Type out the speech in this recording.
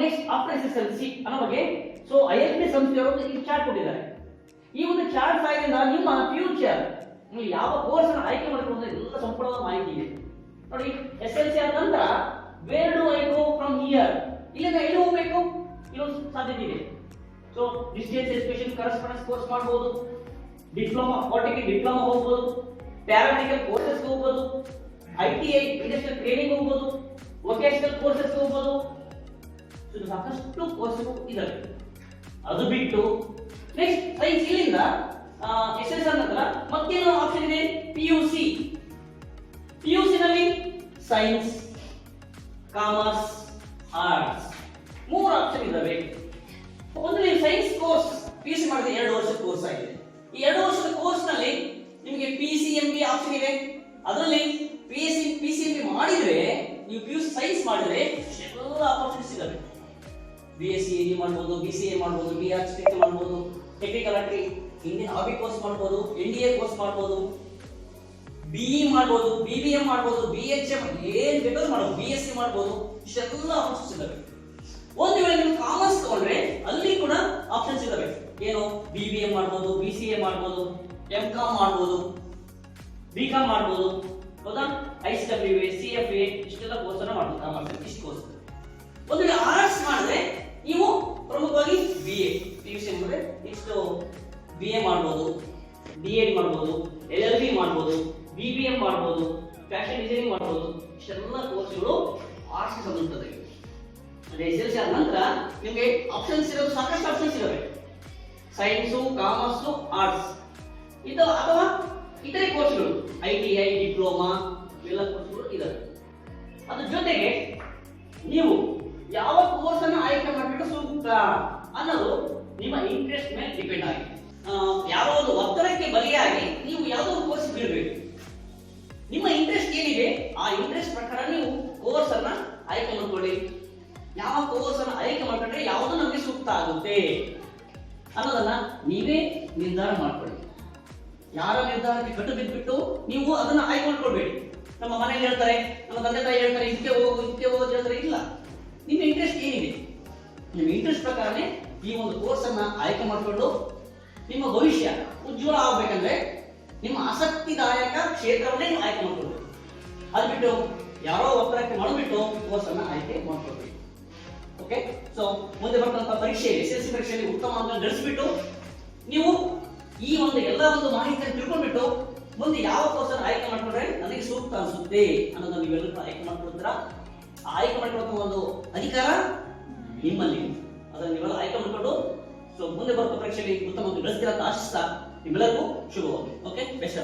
Next after S S L C ಅನ್ನೋ ಬಗ್ಗೆ. So I S P ಸಂಸ್ಥೆಯವರು ಈ ಚಾರ್ಟ್ ಕೊಟ್ಟಿದ್ದಾರೆ. ಈ ಒಂದು ಚಾರ್ಟ್ ಸಹಾಯದಿಂದ ನಿಮ್ಮ ಫ್ಯೂಚರ್ ನೀವು ಯಾವ ಕೋರ್ಸ್ ಅನ್ನು ಆಯ್ಕೆ ಮಾಡಿಕೊಂಡು ಎಲ್ಲ ಸಂಪೂರ್ಣವಾದ ಮಾಹಿತಿ ಇದೆ. ನೋಡಿ, ಎಸ್ ಎಲ್ ಸಿ ಆದ ನಂತರ where do I go from here ಇಲ್ಲಿಂದ ಎಲ್ಲಿ ಹೋಗ್ಬೇಕು? ಇಲ್ಲೊಂದು ಸಾಧ್ಯತೆ ಇದೆ. So distance education correspondence course ಮಾಡ್ಬೋದು. ಡಿಪ್ಲೊಮಾ ಪಾಲಿಟೆಕ್ನಿಕ್ ಡಿಪ್ಲೊಮಾ ಹೋಗ್ಬೋದು. ಪ್ಯಾರಾಮೆಡಿಕಲ್ ಕೋರ್ಸಸ್ ಹೋಗ್ಬೋದು. I T I industrial training ಹೋಗ್ಬೋದು. ವೊಕೇಶನಲ್ ಕೋರ್ಸಸ್ ಹೋಗ್ಬೋದು ಸಾಕಷ್ಟು ಕೋರ್ಸು ಇದಾವೆ. ಅದು ಬಿಟ್ಟು ನೆಕ್ಸ್ಟ್ ಸೈನ್ಸ್ ಇಲ್ಲಿಂದ ಎಸ್ ಎಸ್ ಆರ್ ನಂತರ ಮತ್ತೇನು ಆಪ್ಷನ್ ಇದೆ? P U C P U C ನಲ್ಲಿ ಸೈನ್ಸ್ ಕಾಮರ್ಸ್ ಆರ್ಟ್ಸ್ ಮೂರು ಆಪ್ಷನ್ ಇದಾವೆ. ಒಂದು ನೀವು science course P U C ಮಾಡಿದ್ರೆ ಎರಡು ವರ್ಷದ ಕೋರ್ಸ್ ಆಗಿದೆ. ಈ ಎರಡು ವರ್ಷದ ಕೋರ್ಸ್ನಲ್ಲಿ ನಿಮಗೆ P C M B option ಇದೆ. ಅದರಲ್ಲಿ P S C P C M B ಮಾಡಿದ್ರೆ ನೀವು ಪಿ ಯು ಸೈನ್ಸ್ ಮಾಡಿದ್ರೆ ಎಲ್ಲ ಆಪರ್ಚುನಿಟೀಸ್ ಇದ್ದಾವೆ ಬಿ ಎಸ್ ಸಿ ಎ ಮಾಡ್ಬೋದು ಬಿ ಸಿ ಎ ಮಾಡ್ಬೋದು ಬಿ ಆರ್ಚಿಟೆಕ್ಟ್ ಮಾಡ್ಬೋದು ಟೆಕ್ನಿಕಲ್ ಆಗಿ ಇಂಡಿಯನ್ ಹಾಬಿ ಕೋರ್ಸ್ ಮಾಡ್ಬೋದು ಎನ್ ಡಿ ಎ ಕೋರ್ಸ್ ಮಾಡ್ಬೋದು ಬಿ ಇ ಮಾಡ್ಬೋದು ಬಿ ಬಿ ಎಂ ಮಾಡ್ಬೋದು ಬಿ ಎಚ್ ಎಂ ಏನ್ ಬೇಕಾದ್ರೂ ಮಾಡ್ಬೋದು ಬಿ ಎಸ್ ಸಿ ಮಾಡ್ಬೋದು, ಇಷ್ಟೆಲ್ಲ ಆಪ್ಷನ್ಸ್ ಇದ್ದಾವೆ ಒಂದು ವೇಳೆ ನೀವು ಕಾಮರ್ಸ್ ತಗೊಂಡ್ರೆ ಅಲ್ಲಿ ಕೂಡ ಆಪ್ಷನ್ಸ್ ಇದ್ದಾವೆ ಏನು? ಬಿ ಬಿ ಎಂ ಮಾಡ್ಬೋದು ಬಿ ಸಿ ಎ ಮಾಡ್ಬೋದು ಎಂ ಕಾಮ್ ಮಾಡ್ಬೋದು ಬಿ ಕಾಮ್ ಮಾಡ್ಬೋದು ಹೌದಾ I C W A, C F A ಇಷ್ಟೆಲ್ಲ ಅನ್ನ ಕಾಮರ್ಸ್ ಇಷ್ಟು ಕೋರ್ಸ್ ಒಂದು ಆರ್ಟ್ಸ್ ಮಾಡಿದ್ರೆ ನೀವು ಪ್ರಮುಖವಾಗಿ B A. P U C ಅಂದ್ರೆ ನೆಕ್ಸ್ಟ್ ಬಿ ಎ ಮಾಡ್ಬೋದು, ಡಿ ಎಡ್ ಮಾಡ್ಬೋದು, ಎಲ್ ಎಲ್ ಬಿ ಮಾಡ್ಬೋದು, ಬಿ ಬಿ ಎಂ ಮಾಡ್ಬೋದು, ಫ್ಯಾಷನ್ ಡಿಸೈನಿಂಗ್ ಮಾಡ್ಬೋದು. ಇಷ್ಟೆಲ್ಲ ಕೋರ್ಸ್ಗಳು ಆರ್ಟ್ಸ್ ಸಂಬಂಧಿಸಿದೆ ಅದೇ ಎಸ್ ಎಲ್ ಸಿ ಆದ ನಂತರ ನಿಮಗೆ ಆಪ್ಷನ್ಸ್ ಇರೋದು ಸಾಕಷ್ಟು ಆಪ್ಷನ್ಸ್ ಇದಾವೆ ಸೈನ್ಸು ಕಾಮರ್ಸು ಆರ್ಟ್ಸ್ ಜೊತೆಗೆ ನೀವು ಯಾವ ಕೋರ್ಸ್ ಅನ್ನು ಆಯ್ಕೆ ಮಾಡಬೇಕು ಸೂಕ್ತ ಅನ್ನೋದು ನಿಮ್ಮ ಇಂಟ್ರೆಸ್ಟ್ ಮೇಲೆ ಡಿಪೆಂಡ್ ಆಗಿದೆ. ಯಾವ ಒಂದು ಒತ್ತಡಕ್ಕೆ ಬಲಿಯಾಗಿ ನೀವು ಯಾವುದೋ ಕೋರ್ಸ್ ಬಿಡಬೇಕು. ನಿಮ್ಮ ಇಂಟ್ರೆಸ್ಟ್ ಏನಿದೆ, ಆ ಇಂಟ್ರೆಸ್ಟ್ ಪ್ರಕಾರ ನೀವು ಕೋರ್ಸ್ ಅನ್ನ ಆಯ್ಕೆ ಮಾಡ್ಕೊಳ್ಳಿ. ಯಾವ ಕೋರ್ಸ್ ಅನ್ನ ಆಯ್ಕೆ ಮಾಡ್ಕೊಂಡ್ರೆ ಯಾವುದು ನಮಗೆ ಸೂಕ್ತ ಆಗುತ್ತೆ ಅನ್ನೋದನ್ನ ನೀವೇ ನಿರ್ಧಾರ ಮಾಡ್ಕೊಳ್ಳಿ. ಯಾರ ನಿರ್ಧಾರಕ್ಕೆ ಕಟ್ಟು ಬಿದ್ದುಬಿಟ್ಟು ನೀವು ಅದನ್ನ ಆಯ್ಕೆ ಮಾಡ್ಕೊಳ್ಬೇಡಿ. ನಮ್ಮ ಮನೆಯಲ್ಲಿ ಹೇಳ್ತಾರೆ, ನಮ್ಮ ತಂದೆ ತಾಯಿ ಹೇಳ್ತಾರೆ, ಇದಕ್ಕೆ ಹೋಗು ಇದಕ್ಕೆ ಹೋಗು ಹೇಳ್ತಾರೆ. ಇಲ್ಲ. ನಿಮ್ಮ ಇಂಟ್ರೆಸ್ಟ್ ಏನಿದೆ? ನಿಮ್ಮ ಇಂಟ್ರೆಸ್ಟ್ ಪ್ರಕಾರನೇ ಈ ಒಂದು ಕೋರ್ಸ್ ಅನ್ನ ಆಯ್ಕೆ ಮಾಡಿಕೊಂಡು ನಿಮ್ಮ ಭವಿಷ್ಯ ಉಜ್ವಲ ಆಗ್ಬೇಕಂದ್ರೆ ನಿಮ್ಮ ಆಸಕ್ತಿದಾಯಕ ಕ್ಷೇತ್ರವನ್ನೇ ನೀವು ಆಯ್ಕೆ ಮಾಡ್ಕೊಳ್ಬೇಕು. ಅದು ಬಿಟ್ಟು ಯಾರೋ ಒತ್ತಡಕ್ಕೆ ಮಾಡಿಬಿಟ್ಟು ಕೋರ್ಸ್ ಅನ್ನ ಆಯ್ಕೆ ಮಾಡ್ಕೊಳ್ಬೇಕು. ಓಕೆ ಸೊ ಮುಂದೆ ಬರ್ತಂತ ಪರೀಕ್ಷೆ ಎಸ್ ಎಲ್ ಸಿ ಪರೀಕ್ಷೆಯಲ್ಲಿ ಉತ್ತಮ ಅಂತ ಗಳಿಸ್ಬಿಟ್ಟು ನೀವು ಈ ಒಂದು ಎಲ್ಲ ಒಂದು ಮಾಹಿತಿಯನ್ನು ತಿಳ್ಕೊಂಡ್ಬಿಟ್ಟು ಮುಂದೆ ಯಾವ ಕೋರ್ಸ್ ಅನ್ನು ಆಯ್ಕೆ ಮಾಡ್ಕೊಂಡ್ರೆ ನನಗೆ ಸೂಕ್ತ ಅನಿಸುತ್ತೆ ಅನ್ನೋದನ್ನ ನೀವೆಲ್ಲರೂ ಆಯ್ಕೆ ಮಾಡ್ಕೊಳ್ತೀರಾ ಆಯ್ಕೆ ಮಾಡ್ಕೊಳ್ಳೋ ಒಂದು ಅಧಿಕಾರ ನಿಮ್ಮಲ್ಲಿ. ಅದನ್ನ ನೀವೆಲ್ಲ ಆಯ್ಕೆ ಮಾಡ್ಕೊಂಡು ಸೊ ಮುಂದೆ ಬರುವ ಪರೀಕ್ಷೆಯಲ್ಲಿ ಉತ್ತಮ ಬೆಳೆಸ್ತೀರ ಅಂತ ಆಶಿಸ್ತಾ ನಿಮ್ಮೆಲ್ಲರಿಗೂ ಶುಭವಾಗಲಿ. Okay best